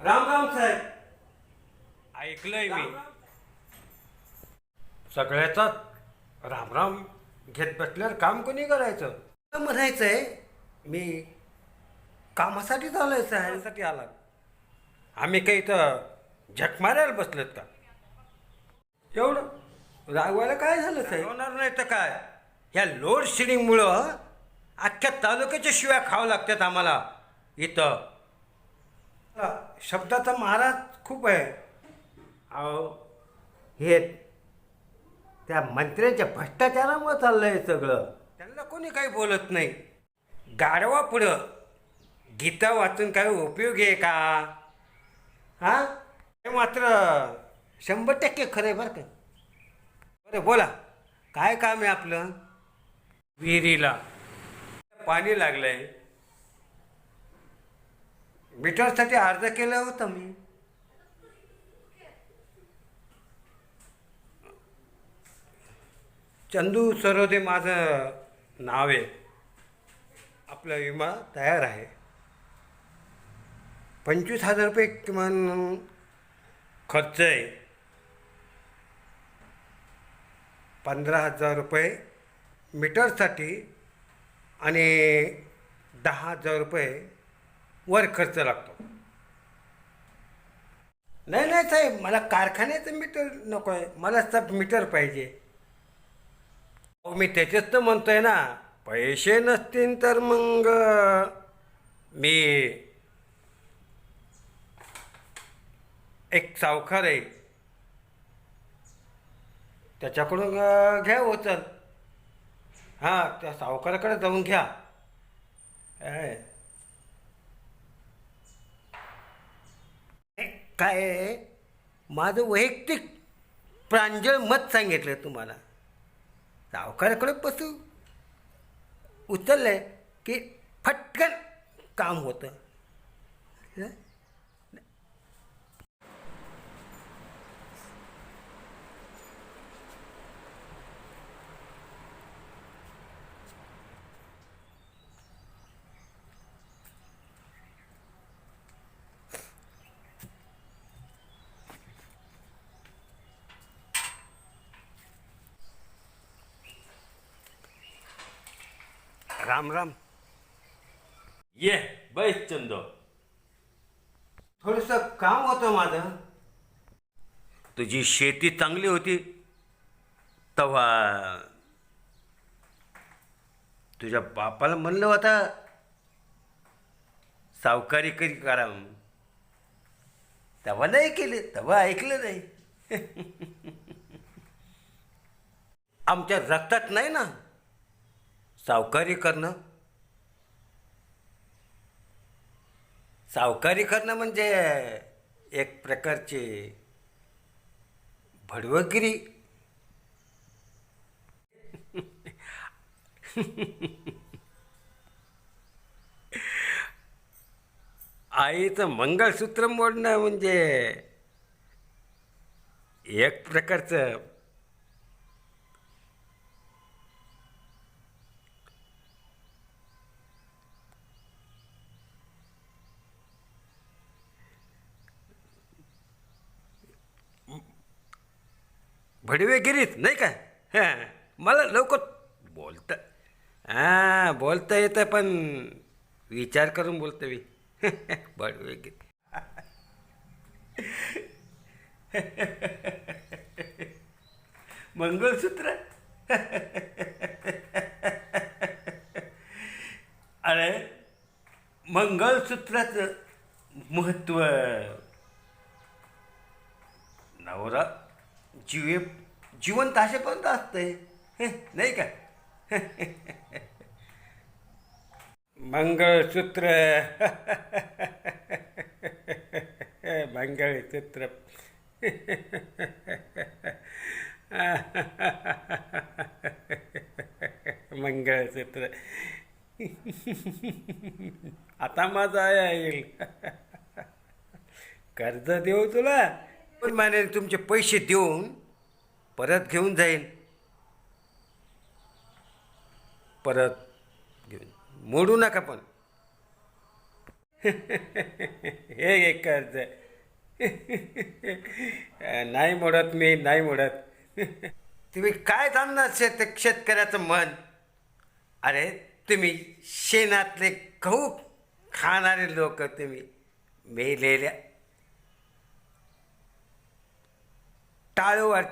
राम राम साहेब ऐकलंय मी. सगळ्याचाच राम. राम घेत बसल्यावर काम कोणी करायचं? म्हणायचंय मी कामासाठीच आलोय साहेबसाठी आला आम्ही काही तर झक मारायला बसलेत का? एवढं? रागवायला काय झालं साहेब होणार नाही तर काय? ह्या लोड शेडिंगमुळं अख्ख्या तालुक्याच्या शिव्या खावं लागतात आम्हाला. इथं. शब्दाचा महाराज खूप आहे. अहो हे त्या मंत्र्यांच्या भ्रष्टाचारामुळे चाललंय सगळं. त्यांना कोणी काही बोलत नाही. गाढवा पुढं. गीता वाचून काय उपयोग आहे का? हा? हे मात्र शंभर टक्के खरं आहे बरं का. बरं बोला. काय काम आहे आपलं? विहिरीला. पाणी लागलं आहे मीटरसाठी अर्ज केला होता मी. चंदू सरोदे माझं नाव आहे. आपला विमा तयार आहे. पंचवीस हजार रुपये किमान खर्च आहे. पंधरा हजार रुपये मीटरसाठी आणि दहा हजार रुपये वर खर्च लागतो. नाही नाही साहेब मला कारखान्याचं मीटर नको आहे. मला सब मीटर पाहिजे. अहो मी त्याच्याच तर म्हणतोय ना पैसे नसतील तर मग मी एक सावकार आहे. त्याच्याकडून घ्या उचल हां त्या सावकाराकडे जाऊन घ्या. काय आहे, माझं वैयक्तिक प्रांजळ मत सांगितलं तुम्हाला. सावकाराकडे बसू. उचललं की फटकन काम होतं. राम राम। ये बैस चंदो। थोडंसं काम होतं माझं. तुझी शेती चांगली होती. तेव्हा तुझ्या बापाला म्हणलं होतं सावकारी करी करा. तेव्हा नाही केले तेव्हा ऐकलं नाही. आमच्या रक्तात नाही ना? सावकारी करणं? सावकारी करणं म्हणजे एक प्रकारची भडवगिरी. आईचं मंगळसूत्र मोडणं म्हणजे एक प्रकारचं भडवेगिरीत नाही का? हां. मला लवकर बोलतं हां बोलता येतं पण विचार करून बोलतो मी. भडवेगिरी. मंगळसूत्र? अरे मंगळसूत्राचं महत्त्व नवरा जीवे जिवंत असेपर्यंत असतंय. हे, नाही का? मंगळसूत्र. मंगळसूत्र. मंगळसूत्र. आता माझा येईल कर्ज देऊ तुला. पण माने तुमचे पैसे देऊन परत घेऊन जाईल. परत घेऊन. मोडू नका पण. हे एक कर्ज. नाही मोडत मी नाही मोडत. तुम्ही काय थांबणार शेत शेतकऱ्याचं मन? अरे तुम्ही शेणातले गहू खाणारे लोक तुम्ही. मेलेल्या टाळूवर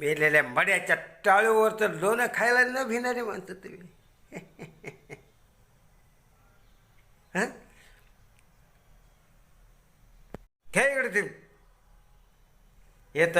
मेलेल्या मड्याच्या टाळूवर तर लोणं खायला न भिणारे म्हणतो तुम्ही. हं? घ्या इकडे तुम्ही. येतो